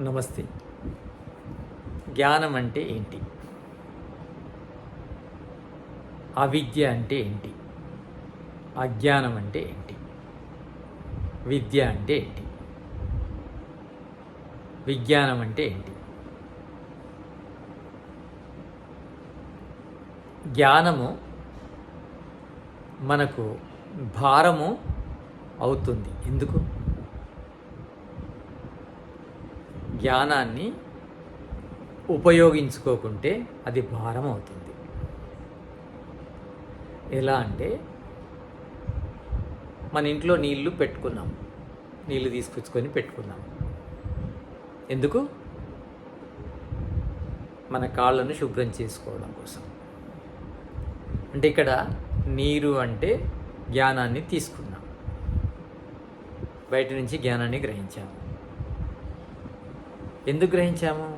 నమస్తే. జ్ఞానం అంటే ఏంటి? అవిద్య అంటే ఏంటి? అజ్ఞానం అంటే ఏంటి? విద్య అంటే ఏంటి? విజ్ఞానం అంటే ఏంటి? జ్ఞానము మనకు భారము అవుతుంది. ఎందుకు? జ్ఞానాన్ని ఉపయోగించుకోకుంటే అది భారం అవుతుంది ఎలా అంటే మన ఇంట్లో నీళ్ళు పెట్టుకున్నాం. నీళ్ళు తీసుకొచ్చుకొని పెట్టుకున్నాం. ఎందుకు? మన కాళ్ళను శుభ్రం చేసుకోవడం కోసం. అంటే ఇక్కడ నీరు అంటే జ్ఞానాన్ని తీసుకున్నాం. బయట నుంచి జ్ఞానాన్ని గ్రహించాము. ఎందుకు గ్రహించాము?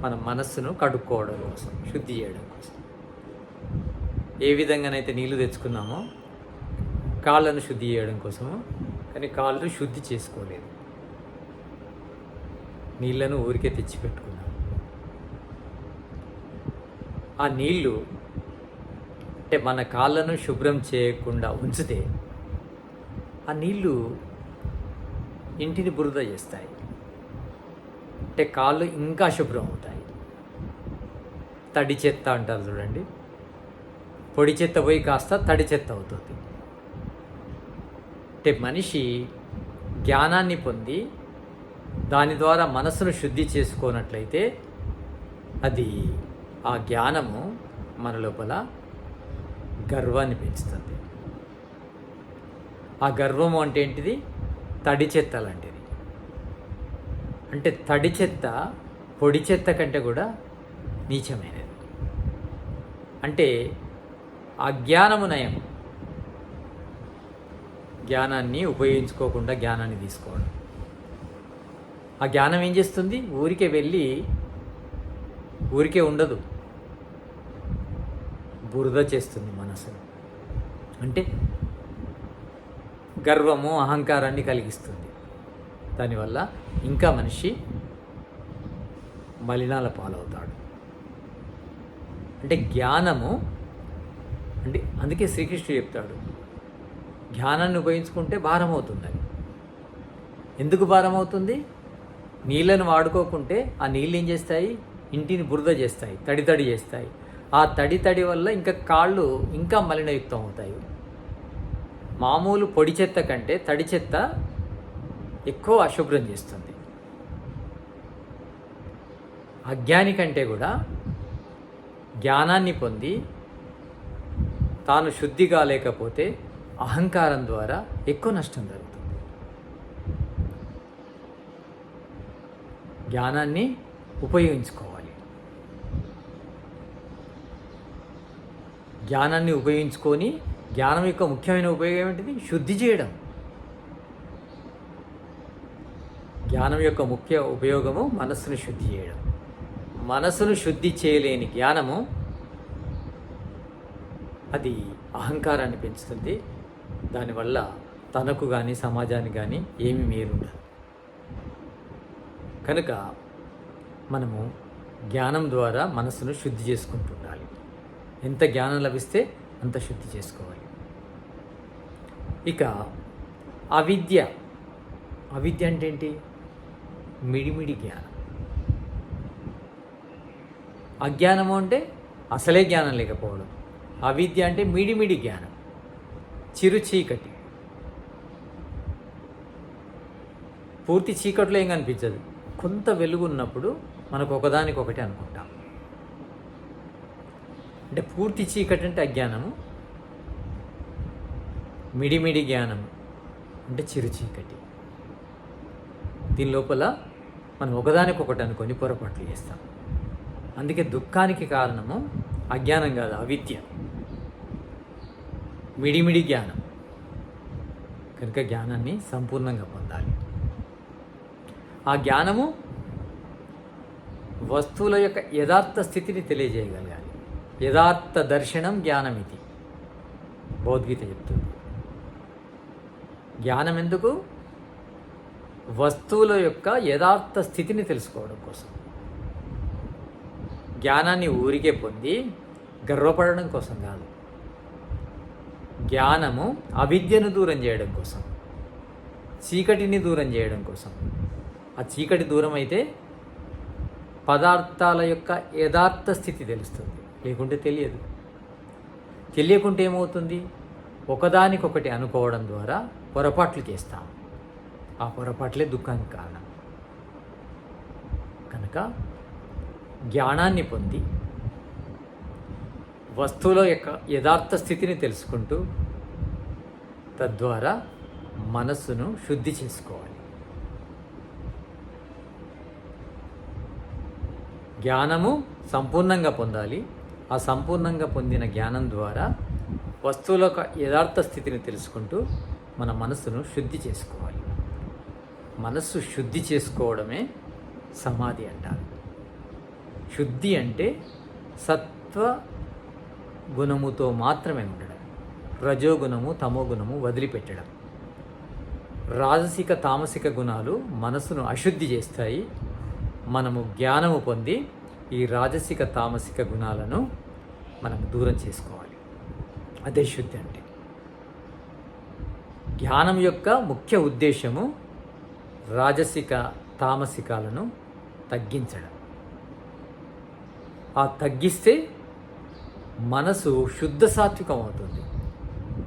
మన మనస్సును కడుక్కోవడం కోసం శుద్ధి చేయడం కోసం. ఏ విధంగానైతే నీళ్ళు తెచ్చుకున్నామో కాళ్ళను శుద్ధి చేయడం కోసము కానీ కాళ్ళు శుద్ధి చేసుకోలేదు. నీళ్ళను ఊరికే తెచ్చిపెట్టుకున్నాం ఆ నీళ్ళు అంటే మన కాళ్ళను శుభ్రం చేయకుండా ఉంచితే ఆ నీళ్ళు ఇంటిని బురద చేస్తాయి. అంటే కాళ్ళు ఇంకా శుభ్రం అవుతాయి. తడి చెత్త అంటారు చూడండి. పొడి చెత్త పోయి కాస్త తడి చెత్త అవుతుంది. అంటే మనిషి జ్ఞానాన్ని పొంది దాని ద్వారా మనసును శుద్ధి చేసుకోనట్లయితే అది ఆ జ్ఞానము మన లోపల గర్వాన్ని పెంచుతుంది. ఆ గర్వము అంటే ఏంటిది? తడి చెత్త లాంటిది. అంటే తడి చెత్త పొడి చెత్త కంటే కూడా నీచమైనది. అంటే అజ్ఞానము నయం. జ్ఞానాన్ని ఉపయోగించుకోకుండా జ్ఞానాన్ని తీసుకోవడం. ఆ జ్ఞానం ఏం చేస్తుంది? ఊరికే వెళ్ళి ఊరికే ఉండదు. బురద చేస్తుంది మనసును అంటే గర్వము అహంకారాన్ని కలిగిస్తుంది. దానివల్ల ఇంకా మనిషి మలినాల పాలవుతాడు. అంటే జ్ఞానము అంటే అందుకే శ్రీకృష్ణుడు చెప్తాడు జ్ఞానాన్ని ఉపయోగించుకుంటే భారం అవుతుందని ఎందుకు భారం అవుతుంది నీళ్ళను వాడుకోకుంటే ఆ నీళ్ళు ఏం చేస్తాయి? ఇంటిని బురద చేస్తాయి తడి తడి చేస్తాయి. ఆ తడి తడి వల్ల ఇంకా కాళ్ళు ఇంకా మలినయుక్తం అవుతాయి. మామూలు పొడి చెత్త కంటే తడి చెత్త ఎక్కువ అశుభ్రం చేస్తుంది. అజ్ఞాని కంటే కూడా జ్ఞానాన్ని పొంది తాను శుద్ధి కాలేకపోతే అహంకారం ద్వారా ఎక్కువ నష్టం జరుగుతుంది. జ్ఞానాన్ని ఉపయోగించుకోవాలి. జ్ఞానాన్ని ఉపయోగించుకొని జ్ఞానం యొక్క ముఖ్యమైన ఉపయోగం ఏంటిది శుద్ధి చేయడం. జ్ఞానం యొక్క ముఖ్య ఉపయోగము మనస్సును శుద్ధి చేయడం. మనసును శుద్ధి చేయలేని జ్ఞానము అది అహంకారాన్ని పెంచుతుంది. దానివల్ల తనకు కానీ సమాజానికి కానీ ఏమి మేలుండదు. కనుక మనము జ్ఞానం ద్వారా మనసును శుద్ధి చేసుకుంటుండాలి. ఎంత జ్ఞానం లభిస్తే అంత శుద్ధి చేసుకోవాలి. ఇక అవిద్య. అవిద్య అంటే ఏంటి? మిడిమిడి జ్ఞానం అజ్ఞానము అంటే అసలే జ్ఞానం లేకపోవడం. అవిద్య అంటే మిడిమిడి జ్ఞానం చిరు చీకటి. పూర్తి చీకట్లో ఏం కనిపించదు. కొంత వెలుగు ఉన్నప్పుడు మనకు ఒకదానికొకటి అనుకుంటాం. అంటే పూర్తి చీకటి అంటే అజ్ఞానము. మిడిమిడి జ్ఞానము అంటే చిరు చీకటి. దీని లోపల మనం ఒకదానికొకటి అనుకొని పొరపాట్లు చేస్తాం. అందుకే దుఃఖానికి కారణము అజ్ఞానం కాదు అవిద్య. మిడిమిడి జ్ఞానం. కనుక జ్ఞానాన్ని సంపూర్ణంగా పొందాలి. ఆ జ్ఞానము వస్తువుల యొక్క యథార్థ స్థితిని తెలియజేయగలగాలి. యథార్థ దర్శనం జ్ఞానం ఇది భగవద్గీత చెప్తుంది. జ్ఞానం ఎందుకు వస్తువుల యొక్క యథార్థ స్థితిని తెలుసుకోవడం కోసం. జ్ఞానాన్ని ఊరికే పొంది గర్వపడడం కోసం కాదు. జ్ఞానము అవిద్యను దూరం చేయడం కోసం చీకటిని దూరం చేయడం కోసం. ఆ చీకటి దూరం అయితే పదార్థాల యొక్క యథార్థ స్థితి తెలుస్తుంది. లేకుంటే తెలియదు. తెలియకుంటే ఏమవుతుంది? ఒకదానికొకటి అనుకోవడం ద్వారా పొరపాట్లు చేస్తాం. ఆ పొరపాట్లే దుఃఖానికి కారణం. కనుక జ్ఞానాన్ని పొంది వస్తువుల యొక్క యథార్థ స్థితిని తెలుసుకుంటూ తద్వారా మనస్సును శుద్ధి చేసుకోవాలి. జ్ఞానము సంపూర్ణంగా పొందాలి. ఆ సంపూర్ణంగా పొందిన జ్ఞానం ద్వారా వస్తువుల యొక్క యథార్థ స్థితిని తెలుసుకుంటూ మన మనస్సును శుద్ధి చేసుకోవాలి. మనస్సు శుద్ధి చేసుకోవడమే సమాధి అంటారు. శుద్ధి అంటే సత్వ గుణముతో మాత్రమే ఉండడం రజోగుణము తమోగుణము వదిలిపెట్టడం. రాజసిక తామసిక గుణాలు మనసును అశుద్ధి చేస్తాయి. మనము జ్ఞానము పొంది ఈ రాజసిక తామసిక గుణాలను మనం దూరం చేసుకోవాలి. అదే శుద్ధి అంటే. జ్ఞానం యొక్క ముఖ్య ఉద్దేశము రాజసిక తామసికాలను తగ్గించడం. ఆ తగ్గిస్తే మనసు శుద్ధ సాత్వికం అవుతుంది.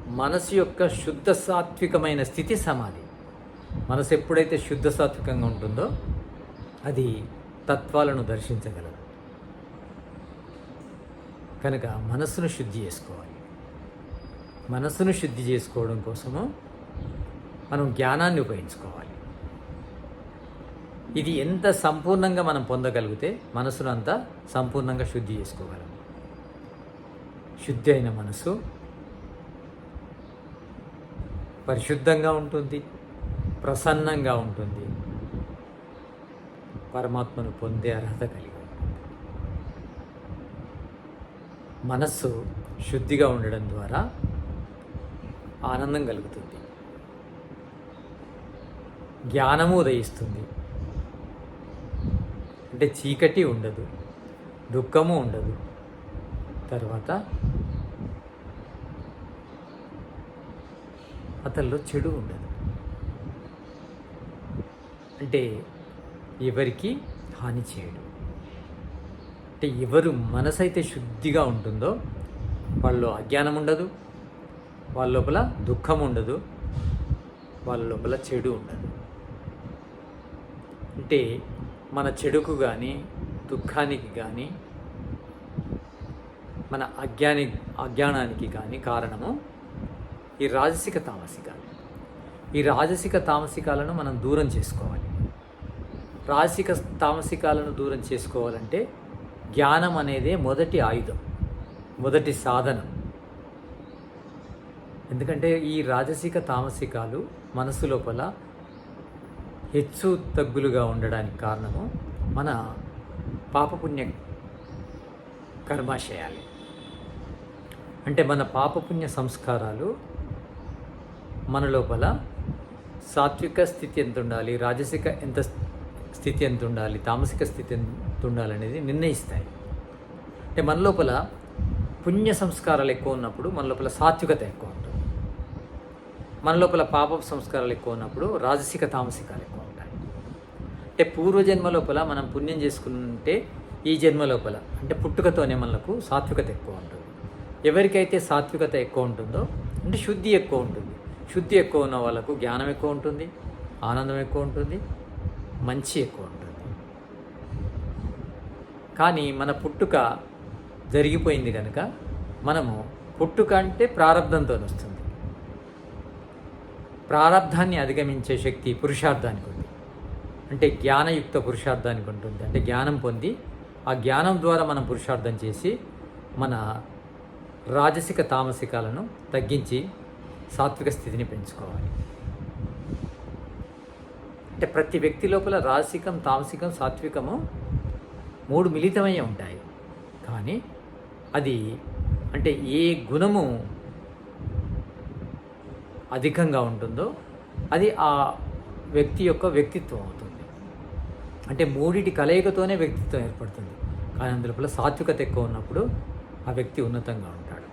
మనసు యొక్క శుద్ధ సాత్వికమైన స్థితి సమాధి. మనసు ఎప్పుడైతే శుద్ధ సాత్వికంగా ఉంటుందో అది తత్వాలను దర్శించగలదు. కనుక మనస్సును శుద్ధి చేసుకోవాలి. మనస్సును శుద్ధి చేసుకోవడం కోసము మనం జ్ఞానాన్ని ఉపయోగించుకోవాలి. ఇది ఎంత సంపూర్ణంగా మనం పొందగలిగితే మనసును అంత సంపూర్ణంగా శుద్ధి చేసుకోగలం. శుద్ధి అయిన మనసు పరిశుద్ధంగా ఉంటుంది ప్రసన్నంగా ఉంటుంది. పరమాత్మను పొందే అర్హత కలిగి మనస్సు శుద్ధిగా ఉండడం ద్వారా ఆనందం కలుగుతుంది. జ్ఞానము ఉదయిస్తుంది. అంటే చీకటి ఉండదు దుఃఖము ఉండదు. తర్వాత అతనిలో చెడు ఉండదు. అంటే ఎవరికి హాని చేయడు. అంటే ఎవరు మనసు అయితే శుద్ధిగా ఉంటుందో వాళ్ళలో అజ్ఞానం ఉండదు వాళ్ళ లోపల దుఃఖం ఉండదు వాళ్ళ లోపల చెడు ఉండదు. అంటే మన చెడుకు కానీ దుఃఖానికి కానీ మన అజ్ఞాని అజ్ఞానానికి కానీ కారణము ఈ రాజసిక తామసికాలు. ఈ రాజసిక తామసికాలను మనం దూరం చేసుకోవాలి. రాజసిక తామసికాలను దూరం చేసుకోవాలంటే జ్ఞానం అనేదే మొదటి ఆయుధం మొదటి సాధనం. ఎందుకంటే ఈ రాజసిక తామసికాలు మనసు లోపల హెచ్చు తగ్గులుగా ఉండడానికి కారణము మన పాపపుణ్య కర్మాశయాలు. అంటే మన పాపపుణ్య సంస్కారాలు మన లోపల సాత్విక స్థితి ఎంత ఉండాలి రాజసిక ఎంత స్థితి ఎంత ఉండాలి తామసిక స్థితి ఎంత ఉండాలనేది నిర్ణయిస్తాయి. అంటే మన లోపల పుణ్య సంస్కారాలు ఎక్కువ ఉన్నప్పుడు మన లోపల సాత్వికత ఎక్కువ ఉంటుంది. మన లోపల పాప సంస్కారాలు ఎక్కువ ఉన్నప్పుడు రాజసిక తామసికాలు ఎక్కువ ఉంటాయి అంటే పూర్వజన్మ లోపల మనం పుణ్యం చేసుకుంటే ఈ జన్మ లోపల అంటే పుట్టుకతోనే మనకు సాత్వికత ఎక్కువ ఉంటుంది. ఎవరికైతే సాత్వికత ఎక్కువ ఉంటుందో అంటే శుద్ధి ఎక్కువ ఉంటుంది. శుద్ధి ఎక్కువ ఉన్న వాళ్ళకు జ్ఞానం ఎక్కువ ఉంటుంది ఆనందం ఎక్కువ ఉంటుంది మంచి ఎక్కువ ఉంటుంది. కానీ మన పుట్టుక జరిగిపోయింది కనుక మనము పుట్టుక అంటే ప్రారంధంతో వస్తుంది. ప్రారంధాన్ని అధిగమించే శక్తి పురుషార్థానికి అంటే జ్ఞానయుక్త పురుషార్థానికి ఉంటుంది. అంటే జ్ఞానం పొంది ఆ జ్ఞానం ద్వారా మనం పురుషార్థం చేసి మన రాజసిక తామసికాలను తగ్గించి సాత్విక స్థితిని పెంచుకోవాలి. అంటే ప్రతి వ్యక్తి లోపల రాజసికం తామసికం సాత్వికము మూడు మిళితమై ఉంటాయి. కానీ అది అంటే ఏ గుణము అధికంగా ఉంటుందో అది ఆ వ్యక్తి యొక్క వ్యక్తిత్వం అవుతుంది. అంటే మూడిటి కలయికతోనే వ్యక్తిత్వం ఏర్పడుతుంది. కానీ అందులోపల సాత్వికత ఎక్కువ ఉన్నప్పుడు ఆ వ్యక్తి ఉన్నతంగా ఉంటాడు.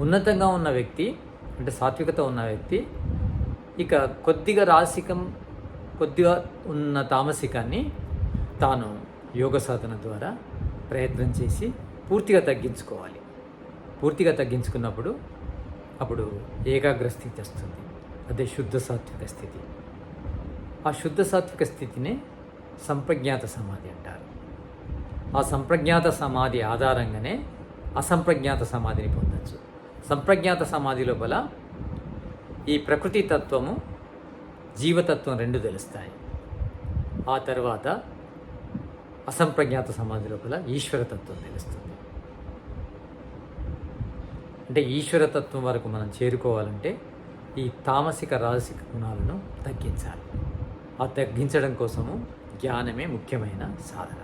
ఉన్నతంగా ఉన్న వ్యక్తి అంటే సాత్వికత ఉన్న వ్యక్తి ఇక కొద్దిగా రాసికం కొద్దిగా ఉన్న తామసికాన్ని తాను యోగ సాధన ద్వారా ప్రయత్నం చేసి పూర్తిగా తగ్గించుకోవాలి. పూర్తిగా తగ్గించుకున్నప్పుడు అప్పుడు ఏకాగ్ర స్థితి వస్తుంది. అదే శుద్ధ సాత్విక స్థితి. ఆ శుద్ధ సాత్విక స్థితినే సంప్రజ్ఞాత సమాధి అంటారు. ఆ సంప్రజ్ఞాత సమాధి ఆధారంగానే అసంప్రజ్ఞాత సమాధిని పొందొచ్చు. సంప్రజ్ఞాత సమాధి లోపల ఈ ప్రకృతి తత్వము జీవతత్వం రెండు తెలుస్తాయి. ఆ తర్వాత అసంప్రజ్ఞాత సమాధి లోపల ఈశ్వరతత్వం తెలుస్తుంది. అంటే ఈశ్వరతత్వం వరకు మనం చేరుకోవాలంటే ఈ తామసిక రాజసిక గుణాలను తగ్గించాలి. ఆ తగ్గించడం కోసము జ్ఞానమే ముఖ్యమైన సాధన.